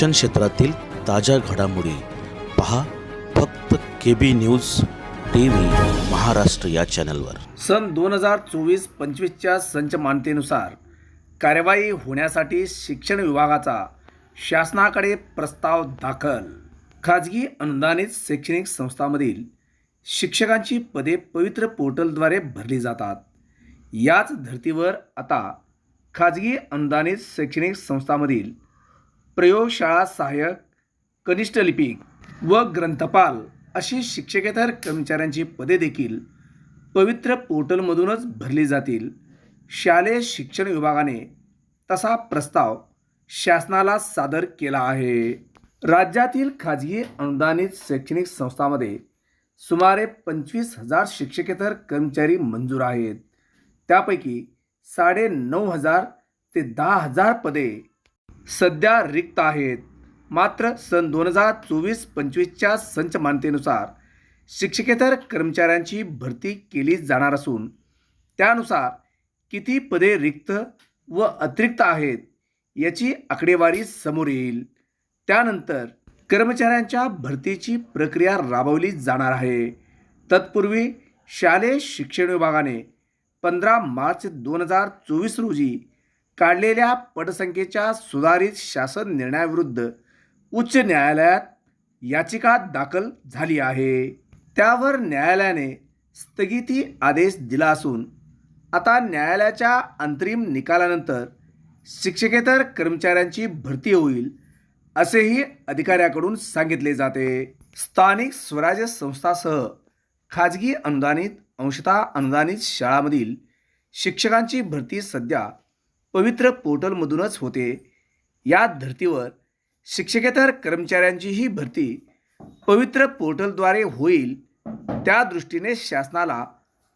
शिक्षण क्षेत्रातील ताज्या घडामोडी पहा फक्त K B news T V Maharashtra या चॅनलवर. सन दोन हजार चोवीस पंचवीसच्या संच मानतेनुसार कार्यवाही होण्यासाठी शिक्षण विभागाचा शासनाकडे प्रस्ताव दाखल. खाजगी अनुदानित शैक्षणिक संस्थांमधील शिक्षकांची पदे पवित्र पोर्टलद्वारे भरली जातात. याच धर्तीवर आता खाजगी अनुदानित शैक्षणिक संस्थांमधील प्रयोगशाळा सहाय्यक कनिष्ठ लिपिक व ग्रंथपाल अशी शिक्षकेतर कर्मचाऱ्यांची पदे देखील पवित्र पोर्टलमधूनच भरली जातील. शालेय शिक्षण विभागाने तसा प्रस्ताव शासनाला सादर केला आहे. राज्यातील खाजगी अनुदानित शैक्षणिक संस्थांमध्ये सुमारे पंचवीस हजार शिक्षकेतर कर्मचारी मंजूर आहेत. त्यापैकी साडे नऊ हजार ते दहा हजार पदे सध्या रिक्त आहेत. मात्र सन दोन हजार चोवीस पंचवीसच्या संच मानतेनुसार शिक्षकेतर कर्मचाऱ्यांची भरती केली जाणार असून त्यानुसार किती पदे रिक्त व अतिरिक्त आहेत याची आकडेवारी समोर येईल. त्यानंतर कर्मचाऱ्यांच्या भरतीची प्रक्रिया राबवली जाणार आहे. तत्पूर्वी शालेय शिक्षण विभागाने पंधरा मार्च दोन हजार चोवीस रोजी काढलेल्या पटसंख्येच्या सुधारित शासन निर्णयाविरुद्ध उच्च न्यायालयात याचिका दाखल झाली आहे. त्यावर न्यायालयाने स्थगिती आदेश दिला असून आता न्यायालयाच्या अंतरिम निकालानंतर शिक्षकेतर कर्मचाऱ्यांची भरती होईल असेही अधिकाऱ्याकडून सांगितले जाते. स्थानिक स्वराज्य संस्थासह खाजगी अनुदानित अंशतः अनुदानित शाळांमधील शिक्षकांची भरती सध्या पवित्र पोर्टलमधूनच होते. या धर्तीवर शिक्षकेतर कर्मचाऱ्यांचीही भरती पवित्र पोर्टलद्वारे होईल. त्या दृष्टीने शासनाला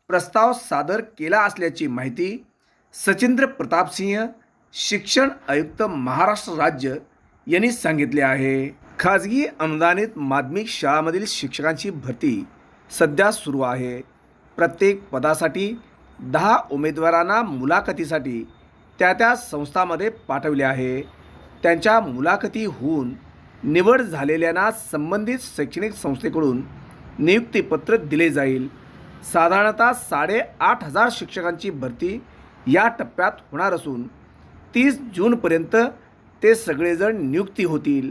प्रस्ताव सादर केला असल्याची माहिती सचिंद्र प्रतापसिंह शिक्षण आयुक्त महाराष्ट्र राज्य यांनी सांगितले आहे. खाजगी अनुदानित माध्यमिक शाळांमधील शिक्षकांची भरती सध्या सुरू आहे. प्रत्येक पदासाठी दहा उमेदवारांना मुलाखतीसाठी त्या त्या संस्थामध्ये पाठवले आहे. त्यांच्या मुलाखती होऊन निवड झालेल्यांना संबंधित शैक्षणिक संस्थेकडून नियुक्तीपत्र दिले जाईल. साधारणतः साडेआठ हजार शिक्षकांची भरती या टप्प्यात होणार असून तीस जूनपर्यंत ते सगळेजण नियुक्ती होतील.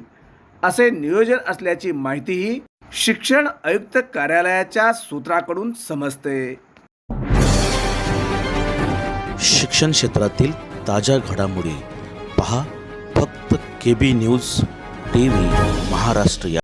असे नियोजन असल्याची माहितीही शिक्षण आयुक्त कार्यालयाच्या सूत्राकडून समजते. शिक्षण क्षेत्रातील ताज्या घडामोडी. पहा फक्त K B news T V Maharashtra या